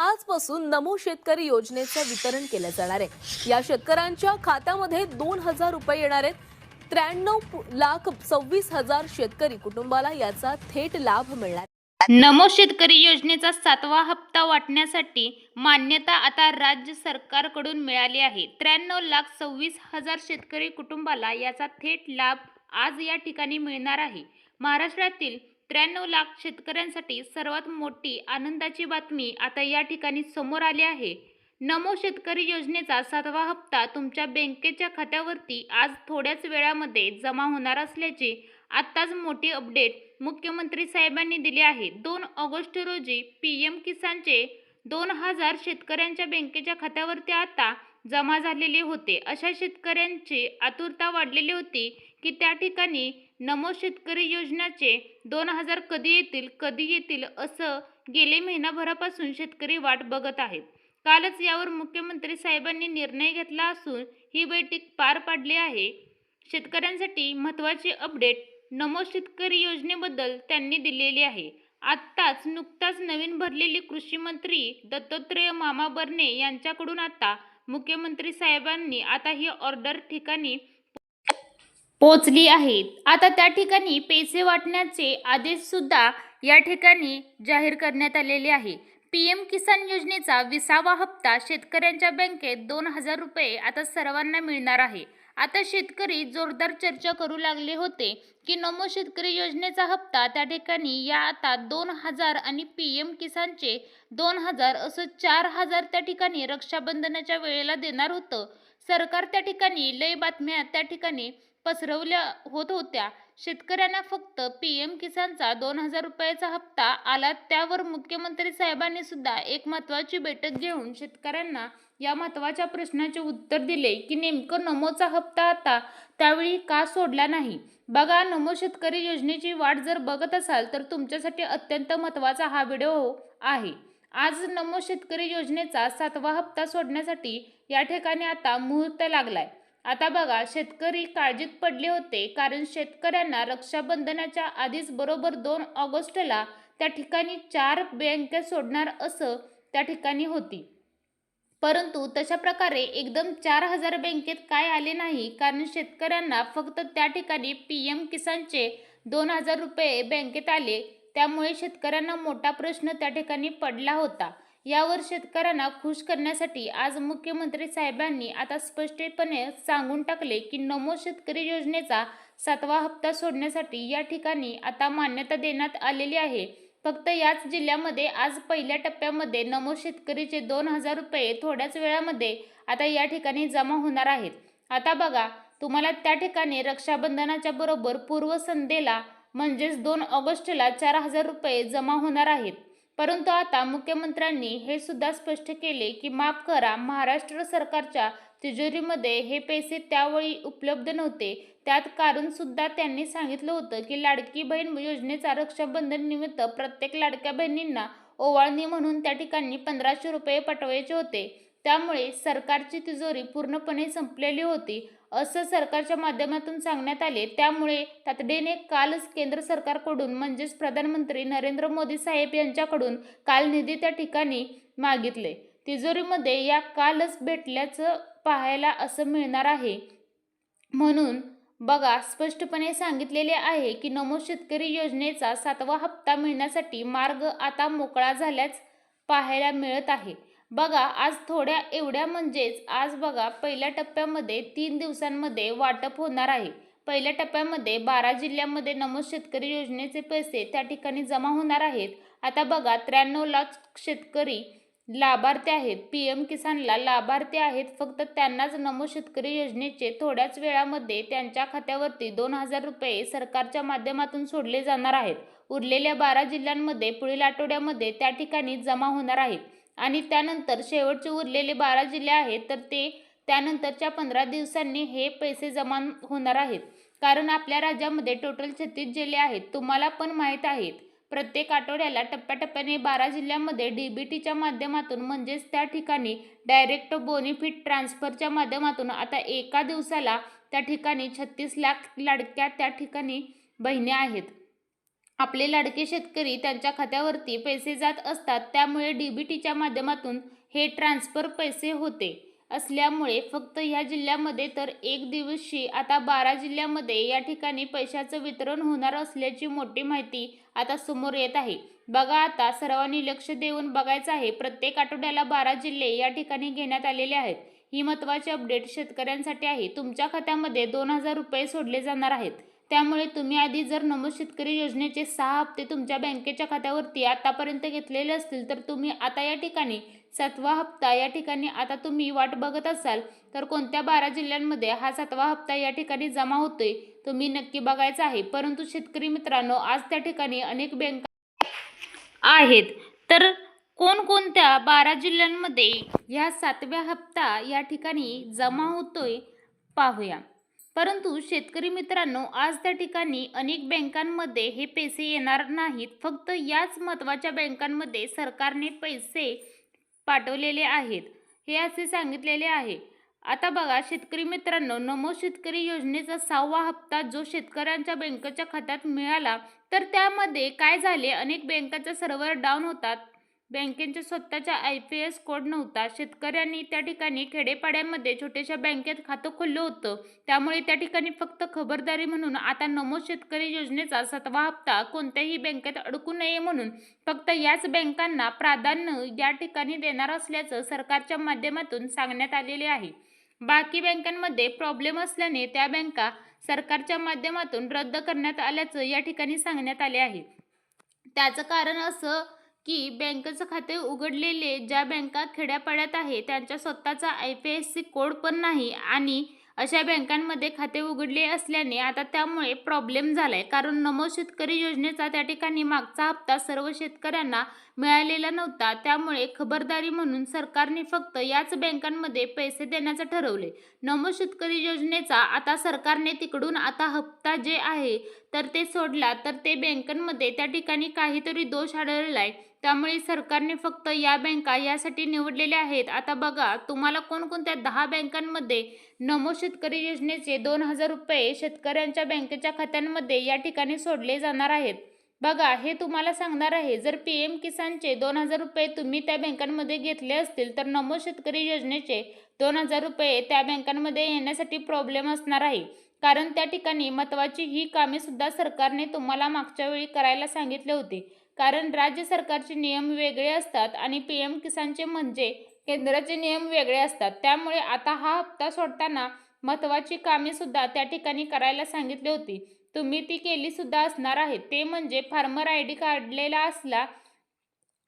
आजपासून नमो शेतकरी योजनेचं वितरण केलं जाणार आहे. या शेतकऱ्यांच्या खात्यामध्ये दोन हजार रुपये येणार आहेत. त्र्याण्णव लाख सव्वीस हजार शेतकरी कुटुंबाला याचा थेट लाभ मिळणार नमो शेतकरी योजनेचा सातवा हप्ता वाटण्यासाठी मान्यता आता राज्य सरकारकडून मिळाली आहे. त्र्याण्णव लाख सव्वीस हजार शेतकरी कुटुंबाला याचा थेट लाभ आज या ठिकाणी मिळणार आहे. महाराष्ट्रातील त्र्याण्णव लाख शेतकऱ्यांसाठी सर्वात मोठी आनंदाची बातमी आता या ठिकाणी समोर आली आहे. नमो शेतकरी योजनेचा सातवा हप्ता तुमच्या बँकेच्या खात्यावरती आज थोड्याच वेळामध्ये जमा होणार असल्याची आत्ताच मोठी अपडेट मुख्यमंत्री साहेबांनी दिली आहे. दोन ऑगस्ट रोजी पी एम किसानचे दोन हजार शेतकऱ्यांच्या बँकेच्या खात्यावरती आता जमा झालेले होते. अशा शेतकऱ्यांची आतुरता वाढलेली होती की त्या ठिकाणी नमो शेतकरी योजनाचे दोन हजार कधी येतील कधी येतील असं गेले महिनाभरापासून शेतकरी वाट बघत आहेत. कालच यावर मुख्यमंत्री साहेबांनी निर्णय घेतला असून ही बैठक पार पाडली आहे. शेतकऱ्यांसाठी महत्त्वाची अपडेट नमो शेतकरी योजनेबद्दल त्यांनी दिलेली आहे. आत्ताच नुकताच नवीन भरलेली कृषी मंत्री दत्तात्रय मामा बर्ने यांच्याकडून आता मुख्यमंत्री साहेबांनी आता ही ऑर्डर ठिकाणी पोचली आहे आता त्या ठिकाणी पैसे वाटण्याचे आदेश सुद्धा या ठिकाणी जाहीर करण्यात आलेले आहे. पी एम किसान योजनेचा विसावा हप्ता शेतकऱ्यांच्या बँकेत दोन हजार रुपये आता सर्वांना मिळणार आहे. आता शेतकरी जोरदार चर्चा करू लागले होते की नमो शेतकरी योजनेचा हप्ता त्या ठिकाणी या आता दोन हजार आणि पी एम किसानचे दोन हजार असं चार हजार त्या ठिकाणी रक्षाबंधनाच्या वेळेला देणार होतं. सरकार त्या ठिकाणी लय बातम्या त्या ठिकाणी पसरवल्या होत होत्या. शेतकऱ्यांना फक्त पी एम किसानचा दोन हजार रुपयाचा हप्ता आला. त्यावर मुख्यमंत्री साहेबांनी सुद्धा एक महत्त्वाची बैठक घेऊन शेतकऱ्यांना या महत्त्वाच्या प्रश्नाचे उत्तर दिले की नेमकं नमोचा हप्ता आता त्यावेळी का सोडला नाही? बघा नमो शेतकरी योजनेची वाट जर बघत असाल तर तुमच्यासाठी अत्यंत महत्त्वाचा हा व्हिडिओ आहे. आज नमो शेतकरी योजनेचा सातवा हप्ता सोडण्यासाठी या ठिकाणी आता मुहूर्त लागलाय. आता बघा शेतकरी काळजीत पडले होते कारण शेतकऱ्यांना रक्षाबंधनाच्या आधीच बरोबर दोन ऑगस्टला त्या ठिकाणी चार बँके सोडणार असं त्या ठिकाणी होती. परंतु तशा प्रकारे एकदम चार हजार बँकेत काय आले नाही कारण शेतकऱ्यांना फक्त त्या ठिकाणी पी एम किसानचे दोन हजार रुपये बँकेत आले. त्यामुळे शेतकऱ्यांना मोठा प्रश्न त्या ठिकाणी पडला होता. यावर शेतकऱ्यांना खुश करण्यासाठी आज मुख्यमंत्री साहेबांनी आता स्पष्टपणे सांगून टाकले की नमो शेतकरी योजनेचा सातवा हप्ता सोडण्यासाठी या ठिकाणी आता मान्यता देण्यात आलेली आहे. फक्त याच जिल्ह्यामध्ये आज पहिल्या टप्प्यामध्ये नमो शेतकरीचे दोन हजार रुपये थोड्याच वेळामध्ये आता या ठिकाणी जमा होणार आहेत. आता बघा तुम्हाला त्या ठिकाणी रक्षाबंधनाच्या बरोबर पूर्वसंध्येला म्हणजेच दोन ऑगस्टला चार हजार रुपये जमा होणार आहेत. परंतु आता मुख्यमंत्र्यांनी हे सुद्धा स्पष्ट केले की माफ करा महाराष्ट्र सरकारच्या तिजोरीमध्ये हे पैसे त्यावेळी उपलब्ध नव्हते. त्यात कारण सुद्धा त्यांनी सांगितलं होतं की लाडकी बहीण योजनेचा रक्षाबंधन निमित्त प्रत्येक लाडक्या बहिणींना ओवाळणी म्हणून त्या ठिकाणी पंधराशे रुपये पाठवायचे होते. त्यामुळे सरकारची तिजोरी पूर्णपणे संपलेली होती. असं सरकारच्या माध्यमातून सांगण्यात आले. त्यामुळे तातडीने कालच केंद्र सरकारकडून म्हणजेच प्रधानमंत्री नरेंद्र मोदी साहेब यांच्याकडून काल निधी त्या ठिकाणी मागितले. तिजोरीमध्ये या कालच भेटल्याचं पाहायला असं मिळणार आहे. म्हणून बघा स्पष्टपणे सांगितलेले आहे की नमो शेतकरी योजनेचा सातवा हप्ता मिळण्यासाठी मार्ग आता मोकळा झाल्याच पाहायला मिळत आहे. बघा आज थोड्या एवढ्या म्हणजेच आज बघा पहिल्या टप्प्यामध्ये तीन दिवसांमध्ये वाटप होणार आहे. पहिल्या टप्प्यामध्ये बारा जिल्ह्यामध्ये नमो शेतकरी योजनेचे पैसे त्या ठिकाणी जमा होणार आहेत. आता बघा त्र्याण्णव लाख शेतकरी लाभार्थी आहेत. पी एम किसानला लाभार्थी आहेत. फक्त त्यांनाच नमो शेतकरी योजनेचे थोड्याच वेळामध्ये त्यांच्या खात्यावरती दोन हजार रुपये सरकारच्या माध्यमातून सोडले जाणार आहेत. उरलेल्या बारा जिल्ह्यांमध्ये पुढील आठवड्यामध्ये त्या ठिकाणी जमा होणार आहेत. आणि त्यानंतर शेवटचे उरलेले बारा जिल्हे आहेत तर ते त्यानंतरच्या पंधरा दिवसांनी हे पैसे जमा होणार आहेत. कारण आपल्या राज्यामध्ये टोटल छत्तीस जिल्हे आहेत. तुम्हाला पण माहीत आहेत. प्रत्येक आठवड्याला टप्प्याटप्प्याने बारा जिल्ह्यांमध्ये डी बी टीच्या माध्यमातून म्हणजेच त्या ठिकाणी डायरेक्ट बोनिफिट ट्रान्सफरच्या माध्यमातून आता एका दिवसाला त्या ठिकाणी छत्तीस लाख लाडक्या त्या ठिकाणी बहिणी आहेत. आपले लाडके शेतकरी त्यांच्या खात्यावरती पैसे जात असतात त्यामुळे डीबीटीच्या माध्यमातून हे ट्रान्सफर पैसे होते. असल्यामुळे फक्त ह्या जिल्ह्यामध्ये तर एक दिवशी आता बारा जिल्ह्यामध्ये या ठिकाणी पैशाचं वितरण होणार असल्याची मोठी माहिती आता समोर येत आहे. बघा आता सर्वांनी लक्ष देऊन बघायचं आहे प्रत्येक आठवड्याला बारा जिल्हे या ठिकाणी घेण्यात आलेले आहेत. ही महत्त्वाची अपडेट शेतकऱ्यांसाठी आहे. तुमच्या खात्यामध्ये दोन हजार रुपये सोडले जाणार आहेत. त्यामुळे तुम्ही आधी जर नमूद शेतकरी योजनेचे सहा हप्ते तुमच्या बँकेच्या खात्यावरती आतापर्यंत घेतलेले असतील तर तुम्ही आता या ठिकाणी सातवा हप्ता या ठिकाणी आता तुम्ही वाट बघत असाल तर कोणत्या बारा जिल्ह्यांमध्ये हा सातवा हप्ता या ठिकाणी जमा होतोय तुम्ही नक्की बघायचा आहे. परंतु शेतकरी मित्रांनो आज त्या ठिकाणी अनेक बँका आहेत. तर कोणकोणत्या बारा जिल्ह्यांमध्ये ह्या सातव्या हप्ता या ठिकाणी जमा होतोय पाहूया. परंतु शेतकरी मित्रांनो आज त्या ठिकाणी अनेक बँकांमध्ये हे पैसे येणार नाहीत. फक्त याच महत्त्वाच्या बँकांमध्ये सरकारने पैसे पाठवलेले आहेत. हे असे सांगितलेले आहे. आता बघा शेतकरी मित्रांनो नमो शेतकरी योजनेचा सहावा हप्ता जो शेतकऱ्यांच्या बँकेच्या खात्यात मिळाला तर त्यामध्ये काय झाले? अनेक बँकांचा सर्व्हर डाऊन होतात. बँकेच्या स्वतःचा आय पी एस कोड नव्हता. शेतकऱ्यांनी त्या ठिकाणी खेडेपाड्यामध्ये छोट्याशा बँकेत खातं खोललं होतं. त्यामुळे त्या ठिकाणी फक्त खबरदारी म्हणून आता नमो शेतकरी योजनेचा सातवा हप्ता कोणत्याही बँकेत अडकू नये म्हणून फक्त याच बँकांना प्राधान्य या ठिकाणी देणार असल्याचं सरकारच्या माध्यमातून सांगण्यात आलेले आहे. बाकी बँकांमध्ये प्रॉब्लेम असल्याने त्या बँका सरकारच्या माध्यमातून रद्द करण्यात आल्याचं या ठिकाणी सांगण्यात आले आहे. त्याचं कारण असं की बँकेचं खाते उघडलेले ज्या बँका खेड्यापाड्यात आहे त्यांच्या स्वतःचा I P S C code पण नाही आणि अशा बँकांमध्ये खाते उघडले असल्याने आता त्यामुळे प्रॉब्लेम झाला आहे कारण नमो शेतकरी योजनेचा त्या ठिकाणी मागचा हप्ता सर्व शेतकऱ्यांना मिळालेला नव्हता. त्यामुळे खबरदारी म्हणून सरकारने फक्त याच बँकांमध्ये पैसे देण्याचं ठरवले. नमो शेतकरी योजनेचा आता सरकारने तिकडून आता हप्ता जे आहे तर ते सोडला तर ते बँकांमध्ये त्या ठिकाणी काहीतरी दोष आढळला आहे त्यामुळे सरकारने फक्त या बँका यासाठी निवडलेल्या आहेत. आता बघा तुम्हाला कोणकोणत्या दहा बँकांमध्ये नमो शेतकरी योजनेचे दोन हजार रुपये शेतकऱ्यांच्या बँकेच्या खात्यांमध्ये या ठिकाणी सोडले जाणार आहेत. बघा हे तुम्हाला सांगणार आहे जर पी एम किसानचे दोन हजार रुपये तुम्ही त्या बँकांमध्ये घेतले असतील तर नमो शेतकरी योजनेचे दोन हजार रुपये त्या बँकांमध्ये येण्यासाठी प्रॉब्लेम असणार आहे. कारण त्या ठिकाणी महत्त्वाची ही कामेसुद्धा सरकारने तुम्हाला मागच्या वेळी करायला सांगितले होते. कारण राज्य सरकारचे नियम वेगळे असतात आणि पी एम किसानचे म्हणजे केंद्राचे नियम वेगळे असतात. त्यामुळे आता हा हप्ता सोडताना महत्त्वाची कामे सुद्धा त्या ठिकाणी करायला सांगितली होती. तुम्ही ती केली सुद्धा असणार आहे. ते म्हणजे फार्मर आय डी काढलेला असला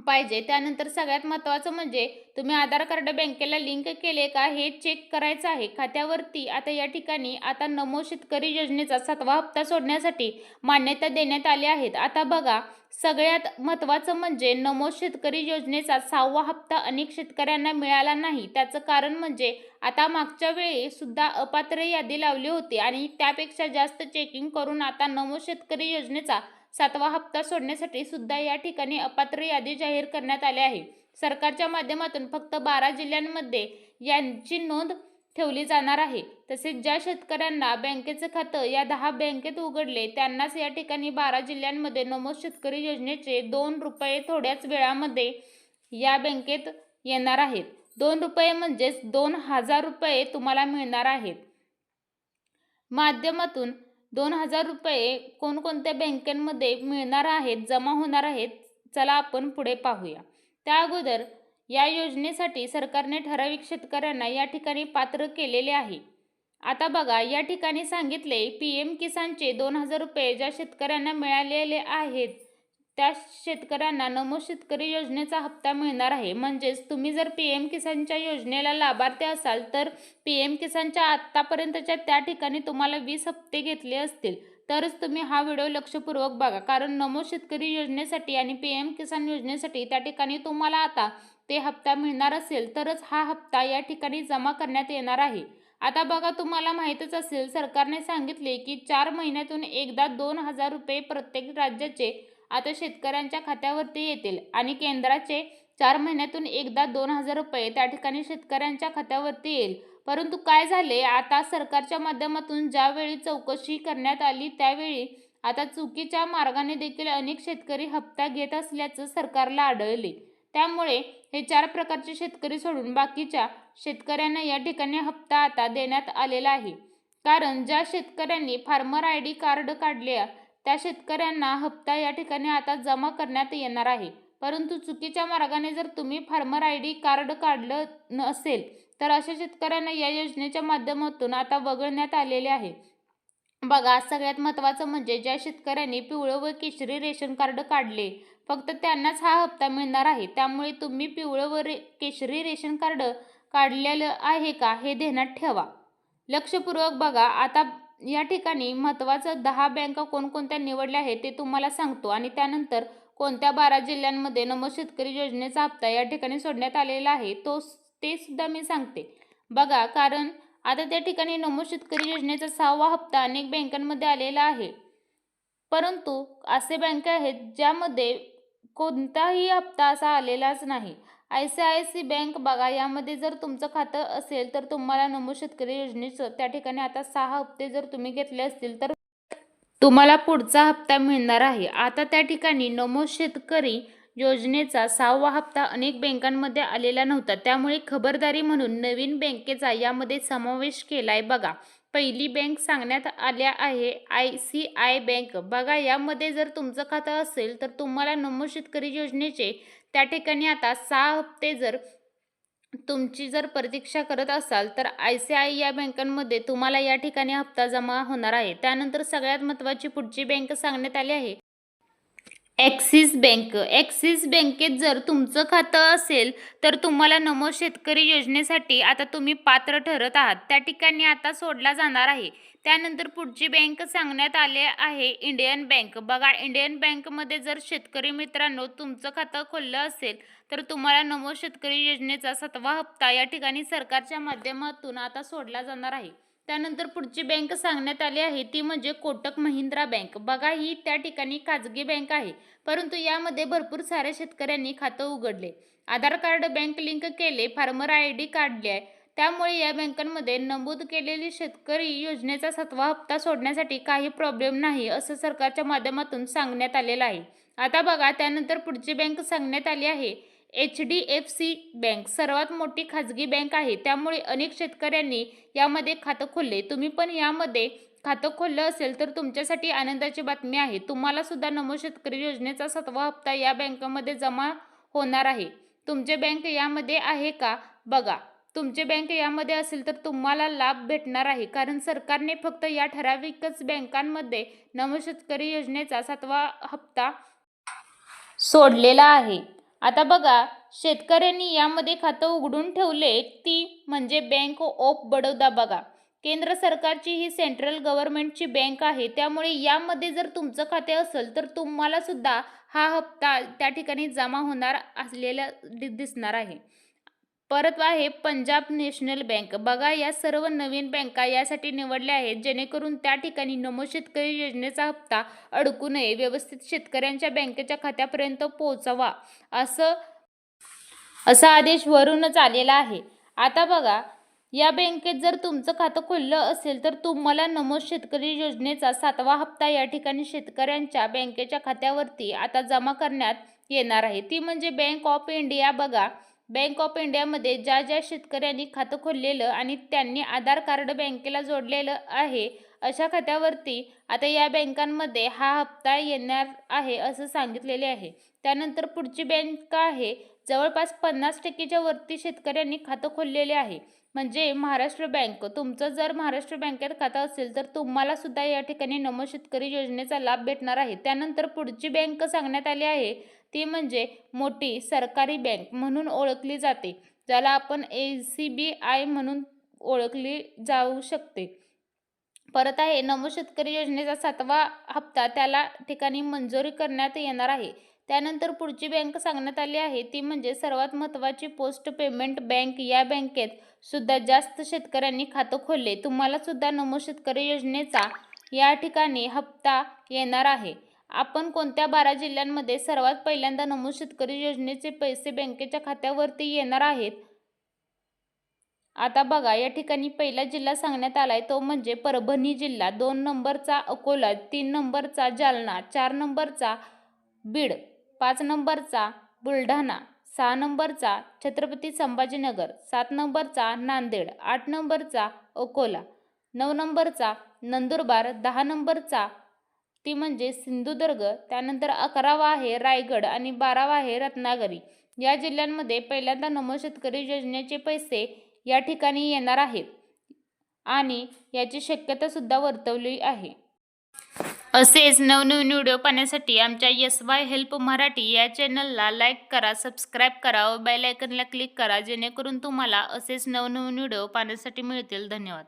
पाहिजे. त्यानंतर सगळ्यात महत्त्वाचं म्हणजे तुम्ही आधार कार्ड बँकेला लिंक केले का हे चेक करायचं आहे. खात्यावरती आता या ठिकाणी आता नमो शेतकरी योजनेचा सातवा हप्ता सोडण्यासाठी मान्यता देण्यात आली आहेत. आता बघा सगळ्यात महत्त्वाचं म्हणजे नमो शेतकरी योजनेचा सहावा हप्ता अनेक शेतकऱ्यांना मिळाला नाही. त्याचं कारण म्हणजे आता मागच्या वेळी सुद्धा अपात्र यादी लावली होती आणि त्यापेक्षा जास्त चेकिंग करून आता नमो शेतकरी योजनेचा सातवा हप्ता सोडण्यासाठी सुद्धा या ठिकाणी अपात्र यादी जाहीर करण्यात आली आहे. सरकारच्या माध्यमातून फक्त बारा जिल्ह्यांमध्ये यांची नोंद ठेवली जाणार आहे. तसेच ज्या शेतकऱ्यांना बँकेचं खातं या दहा बँकेत उघडले त्यांनाच या ठिकाणी बारा जिल्ह्यांमध्ये नमो शेतकरी योजनेचे दोन रुपये थोड्याच वेळामध्ये या बँकेत येणार आहेत. दोन रुपये म्हणजेच दोन हजार रुपये तुम्हाला मिळणार आहेत. माध्यमातून दोन हजार रुपये कोणकोणत्या बँकांमध्ये मिळणार आहेत जमा होणार आहेत चला आपण पुढे पाहूया. त्या अगोदर या योजनेसाठी सरकारने ठराविक शेतकऱ्यांना या ठिकाणी पात्र केलेले आहे. आता बघा या ठिकाणी सांगितले पी एम किसानचे दोन हजार रुपये ज्या शेतकऱ्यांना मिळालेले आहेत त्या शेतकऱ्यांना नमो शेतकरी योजनेचा हप्ता मिळणार आहे. म्हणजेच तुम्ही जर पी एम किसानच्या योजनेला लाभार्थी असाल तर पी एम किसानच्या आत्तापर्यंतच्या त्या ठिकाणी तुम्हाला वीस हप्ते घेतले असतील. तरच तुम्ही हा व्हिडिओ लक्षपूर्वक बघा. कारण नमो शेतकरी योजनेसाठी आणि पी एम किसान योजनेसाठी त्या ठिकाणी तुम्हाला आता ते हप्ता मिळणार असेल तरच हा हप्ता या ठिकाणी जमा करण्यात येणार आहे. आता बघा तुम्हाला माहीतच असेल सरकारने सांगितले की चार महिन्यातून एकदा दोन हजार रुपये प्रत्येक राज्याचे आता शेतकऱ्यांच्या खात्यावरती येतील आणि केंद्राचे चार महिन्यातून एकदा दोन हजार रुपये त्या ठिकाणी शेतकऱ्यांच्या खात्यावरती येईल. परंतु काय झाले? आता सरकारच्या माध्यमातून ज्यावेळी चौकशी करण्यात आली त्यावेळी आता चुकीच्या मार्गाने देखील अनेक शेतकरी हप्ता घेत असल्याचं सरकारला आढळले. त्यामुळे हे चार प्रकारचे शेतकरी सोडून बाकीच्या शेतकऱ्यांना या ठिकाणी हप्ता आता देण्यात आलेला आहे. कारण ज्या शेतकऱ्यांनी फार्मर आय डी कार्ड काढले त्या शेतकऱ्यांना हप्ता या ठिकाणी आता जमा करण्यात येणार आहे. परंतु चुकीच्या मार्गाने जर तुम्ही फार्मर आय डी कार्ड काढलं नसेल तर अशा शेतकऱ्यांना या योजनेच्या माध्यमातून आता वगळण्यात आलेले आहे. बघा सगळ्यात महत्त्वाचं म्हणजे ज्या शेतकऱ्यांनी पिवळं व केशरी रेशन कार्ड काढले फक्त त्यांनाच हा हप्ता मिळणार आहे. त्यामुळे तुम्ही पिवळं व रे केशरी रेशन कार्ड काढलेलं आहे का हे ध्यानात ठेवा. लक्षपूर्वक बघा आता या ठिकाणी महत्त्वाचं दहा बँका कोणकोणत्या निवडल्या आहेत ते तुम्हाला सांगतो. आणि त्यानंतर कोणत्या बारा जिल्ह्यांमध्ये नमो शेतकरी योजनेचा हप्ता या ठिकाणी सोडण्यात आलेला आहे तो ते सुद्धा मी सांगते. बघा कारण आता त्या ठिकाणी नमो शेतकरी योजनेचा सहावा हप्ता अनेक बँकांमध्ये आलेला आहे. परंतु असे बँका आहेत ज्यामध्ये कोणताही हप्ता असा आलेलाच नाही. I C I C bank बघा यामध्ये जर तुमचं खातं असेल तर तुम्हाला नमो शेतकरी योजनेचं त्या ठिकाणी आता सहा हप्ते जर तुम्ही घेतले असतील तर तुम्हाला पुढचा हप्ता मिळणार आहे. आता त्या ठिकाणी नमो शेतकरी योजनेचा सहावा हप्ता अनेक बँकांमध्ये आलेला नव्हता. त्यामुळे खबरदारी म्हणून नवीन बँकेचा यामध्ये समावेश केला आहे बघा. पहिली बँक सांगण्यात आल्या आहे आय सी आय बँक. बघा यामध्ये जर तुमचं खातं असेल तर तुम्हाला नमो शेतकरी योजनेचे त्या ठिकाणी आता सहा हप्ते जर तुमची जर प्रतीक्षा करत असाल तर आय सी आय या बँकांमध्ये तुम्हाला या ठिकाणी हप्ता जमा होणार आहे. त्यानंतर सगळ्यात महत्त्वाची पुढची बँक सांगण्यात आली आहे. Axis bank. ॲक्सिस बँकेत जर तुमचं खातं असेल तर तुम्हाला नमो शेतकरी योजनेसाठी आता तुम्ही पात्र ठरत आहात. त्या ठिकाणी आता सोडला जाणार आहे. त्यानंतर पुढची बँक सांगण्यात आले आहे इंडियन बँक. बघा इंडियन बँकमध्ये जर शेतकरी मित्रांनो तुमचं खातं खोललं असेल तर तुम्हाला नमो शेतकरी योजनेचा सातवा हप्ता या ठिकाणी सरकारच्या माध्यमातून आता सोडला जाणार आहे. त्यानंतर पुढची बँक सांगण्यात आली आहे. ती म्हणजे कोटक महिंद्रा बँक. बघा ही त्या ठिकाणी खाजगी बँक आहे. परंतु यामध्ये भरपूर साऱ्या शेतकऱ्यांनी खातं उघडले. आधार कार्ड बँक लिंक केले फार्मर आय डी काढले आहे. त्यामुळे या बँकांमध्ये नमूद केलेली शेतकरी योजनेचा सातवा हप्ता सोडण्यासाठी काही प्रॉब्लेम नाही असं सरकारच्या माध्यमातून सांगण्यात आलेलं आहे. आता बघा त्यानंतर पुढची बँक सांगण्यात आली आहे. H D F C bank सर्वात मोठी खाजगी बँक आहे. त्यामुळे अनेक शेतकऱ्यांनी यामध्ये खातं खोलले. तुम्ही पण यामध्ये खातं खोललं असेल तर तुमच्यासाठी आनंदाची बातमी आहे. तुम्हाला सुद्धा नमो शेतकरी योजनेचा सातवा हप्ता या बँकेमध्ये जमा होणार आहे. तुमचे बँक यामध्ये आहे का? बघा. तुमचे बँक यामध्ये असेल तर तुम्हाला लाभ भेटणार आहे. कारण सरकारने फक्त या ठराविकच बँकांमध्ये नमो शेतकरी योजनेचा सातवा हप्ता सोडलेला आहे. आता बघा शेतकऱ्यांनी यामध्ये खातं उघडून ठेवले ती म्हणजे बँक ऑफ बडोदा बघा. केंद्र सरकारची ही सेंट्रल गव्हर्नमेंटची बँक आहे त्यामुळे यामध्ये जर तुमचं खाते असेल तर तुम्हाला सुद्धा हा हप्ता त्या ठिकाणी जमा होणार असलेला दिसणार आहे. परत आहे पंजाब नॅशनल बँक. बघा या सर्व नवीन बँका यासाठी निवडल्या आहेत जेणेकरून त्या ठिकाणी नमो शेतकरी योजनेचा हप्ता अडकू नये. व्यवस्थित शेतकऱ्यांच्या बँकेच्या खात्यापर्यंत पोहोचवा. असं असा आदेश वरूनच आलेला आहे. आता बघा या बँकेत जर तुमचं खातं खुललं असेल तर तुम्हाला नमो शेतकरी योजनेचा सातवा हप्ता या ठिकाणी शेतकऱ्यांच्या बँकेच्या खात्यावरती आता जमा करण्यात येणार आहे. ती म्हणजे बँक ऑफ इंडिया बघा. बँक ऑफ इंडियामध्ये ज्या ज्या शेतकऱ्यांनी खातं खोललेलं आणि त्यांनी आधार कार्ड बँकेला जोडलेलं आहे अशा खात्यावरती आता या बँकांमध्ये हा हप्ता येणार आहे असं सांगितलेले आहे. त्यानंतर पुढची बँक आहे जवळपास पन्नास टक्केच्या वरती शेतकऱ्यांनी खातं खोललेले आहे. म्हणजे महाराष्ट्र बँक. तुमचं जर महाराष्ट्र बँकेत खातं असेल तर तुम्हाला सुद्धा या ठिकाणी नमो शेतकरी योजनेचा लाभ भेटणार आहे. त्यानंतर पुढची बँक सांगण्यात आली आहे ती म्हणजे मोठी सरकारी बँक म्हणून ओळखली जाते ज्याला आपण ए सी बी आय म्हणून ओळखली जाऊ शकते. परत आहे नमो शेतकरी योजनेचा सातवा हप्ता त्याला ठिकाणी मंजुरी करण्यात येणार आहे. त्यानंतर पुढची बँक सांगण्यात आली आहे ती म्हणजे सर्वात महत्त्वाची पोस्ट पेमेंट बँक. या बँकेत सुद्धा जास्त शेतकऱ्यांनी खातं खोलले. तुम्हाला सुद्धा नमो शेतकरी योजनेचा या ठिकाणी हप्ता येणार आहे. आपण कोणत्या बारा जिल्ह्यांमध्ये सर्वात पहिल्यांदा नमो शेतकरी योजनेचे पैसे बँकेच्या खात्यावरती येणार आहेत? आता बघा या ठिकाणी पहिला जिल्हा सांगण्यात आलाय तो म्हणजे परभणी जिल्हा. दोन नंबरचा अकोला तीन नंबरचा जालना चार नंबरचा बीड. पाच नंबरचा बुलढाणा सहा नंबरचा छत्रपती संभाजीनगर सात नंबरचा नांदेड आठ नंबरचा अकोला नऊ नंबरचा नंदुरबार दहा नंबरचा ती म्हणजे सिंधुदुर्ग त्यानंतर अकरावा आहे रायगड आणि बारावा आहे रत्नागिरी. या जिल्ह्यांमध्ये पहिल्यांदा नमो शेतकरी योजनेचे पैसे या ठिकाणी येणार आहेत आणि याची शक्यतासुद्धा वर्तवली आहे. असेच नवनवीन व्हिडिओ पाहण्यासाठी आमच्या यस वाय हेल्प मराठी या चॅनलला लाईक करा सबस्क्राईब करा व बेल आयकनला क्लिक करा जेणेकरून तुम्हाला असेच नवनवीन व्हिडिओ पाहण्यासाठी मिळतील. धन्यवाद.